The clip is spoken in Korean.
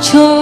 저